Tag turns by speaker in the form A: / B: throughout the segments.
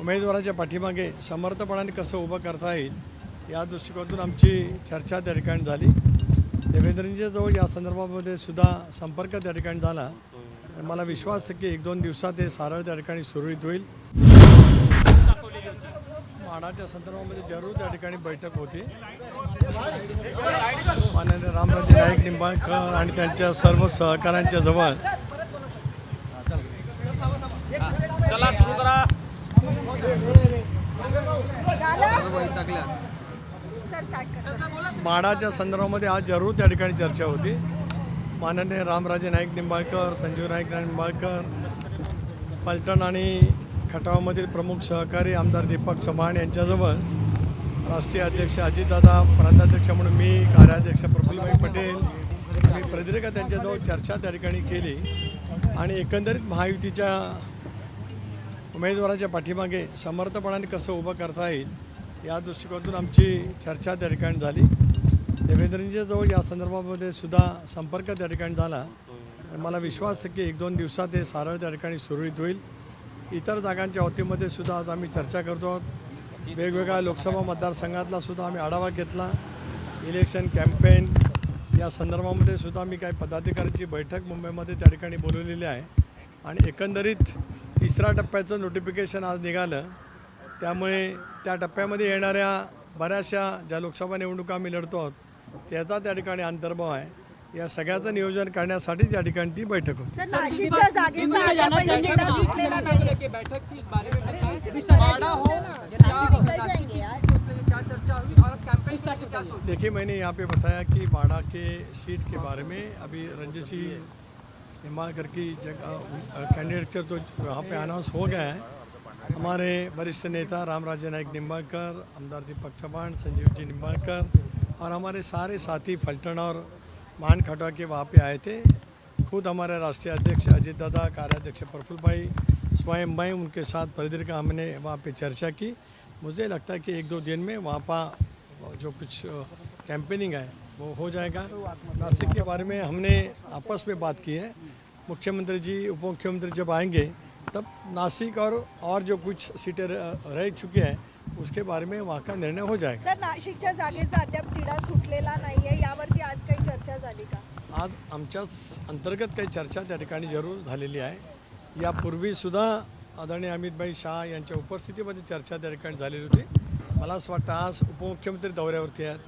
A: उमेदवाराच्या पाठीमागे समर्थपणाने कसं उभं करता येईल या दृष्टिकोनातून आमची चर्चा त्या ठिकाणी झाली. देवेंद्रजीच्या जवळ या संदर्भामध्ये सुद्धा संपर्क त्या ठिकाणी झाला. मला विश्वास आहे की एक दोन दिवसात हे सारळ त्या ठिकाणी सुरळीत होईल. माडाच्या संदर्भामध्ये जरूर त्या ठिकाणी बैठक होती. माननीय रामराजे नाईक निंबाळकर आणि त्यांच्या सर्व सहकाऱ्यांच्या जवळ.
B: चला सुरू करा.
A: माडाच्या संदर्भामध्ये आज जरूर त्या ठिकाणी चर्चा होती. माननीय रामराजे नाईक निंबाळकर संजीव नाईक निंबाळकर फलटण आणि खटावामधील प्रमुख सहकारी आमदार दीपक चव्हाण यांच्याजवळ राष्ट्रीय अध्यक्ष अजितदादा प्रांताध्यक्ष म्हणून मी कार्याध्यक्ष प्रफुल्लभाई पटेल मी प्रदीर्घ त्यांच्याजवळ चर्चा त्या ठिकाणी केली. आणि एकंदरीत महायुतीच्या उमेदवाराच्या पाठीमागे समर्थपणाने कसं उभं करता येईल या दृष्टिकोनातून आमची चर्चा त्या ठिकाणी झाली. देवेंद्रजीच्या जवळ या संदर्भामध्ये सुद्धा संपर्क त्या ठिकाणी झाला. मला विश्वास आहे की एक दोन दिवसात हे सारळ त्या ठिकाणी सुरळीत होईल. इतर जागांच्या वतीमध्ये सुद्धा आज आम्ही चर्चा करतो आहोत. वेगवेगळ्या लोकसभा मतदारसंघातला सुद्धा आम्ही आढावा घेतला. इलेक्शन कॅम्पेन या संदर्भामध्ये सुद्धा मी काही पदाधिकाऱ्यांची बैठक मुंबईमध्ये त्या ठिकाणी बोलवलेली आहे. आणि एकंदरीत तिसऱ्या टप्प्याचं नोटिफिकेशन आज निघालं. त्यामुळे त्या टप्प्यामध्ये येणाऱ्या बऱ्याचशा ज्या लोकसभा निवडणुका आम्ही लढतो आहोत त्याचा त्या ठिकाणी अंतर्भाव आहे. या सगळ्याचं नियोजन करण्यासाठी त्या ठिकाणी ती बैठक होती.
C: हो.
A: देखिए मैंने यहाँ पे बताया कि बाड़ा के सीट के बारे में अभी रंजित सिंह निम्बाळकर की जगह कैंडिडेटचर तो वहाँ पे अनाउंस हो गया है। हमारे वरिष्ठ नेता रामराजे नाईक निम्बाळकर, आमदार दीपक चौहान संजीव जी निम्बाळकर और हमारे सारे साथी फलटन और मान खटवा के वहाँ पे आए थे। खुद हमारे राष्ट्रीय अध्यक्ष अजित दादा, कार्याध्यक्ष प्रफुल्ल भाई, स्वयं भाई, उनके साथ प्रदीर्घ हमने वहाँ पे चर्चा की। मुझे लगता है कि एक दो दिन में वहाँ पर जो कुछ कैंपेनिंग है वो हो जाएगा। नासिक के बारे में हमने आपस में बात की है। मुख्यमंत्री जी उप मुख्यमंत्री जब आएंगे तब नासिक और और जो कुछ सीटें रह रह चुकी हैं उसके बारे में वहाँ का निर्णय हो जाएगा।
D: सर नाशिकच्या जागेचा अद्याप तिढा सुटलेला नाहीये यावरती आज काही चर्चा झाली का?
A: आज आमच्याच अंतर्गत काही चर्चा त्या ठिकाणी जरूर झालेली आहे. यापूर्वीसुद्धा आदरणीय अमितभाई शहा यांच्या उपस्थितीमध्ये चर्चा त्या ठिकाणी झालेली होती. मला असं वाटतं आज उपमुख्यमंत्री दौऱ्यावरती आहेत.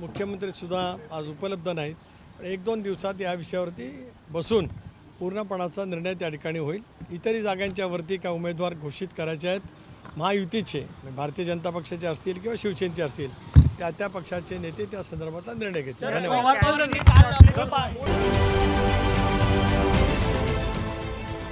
A: मुख्यमंत्रीसुद्धा आज उपलब्ध नाहीत. पण एक दोन दिवसात या विषयावरती बसून पूर्णपणाचा निर्णय त्या ठिकाणी होईल. इतरही जागांच्यावरती काय उमेदवार घोषित करायचे आहेत. महायुतीचे म्हणजे भारतीय जनता पक्षाचे असतील किंवा शिवसेनेचे असतील त्या त्या पक्षाचे नेते त्या संदर्भातला निर्णय घेतील. धन्यवाद.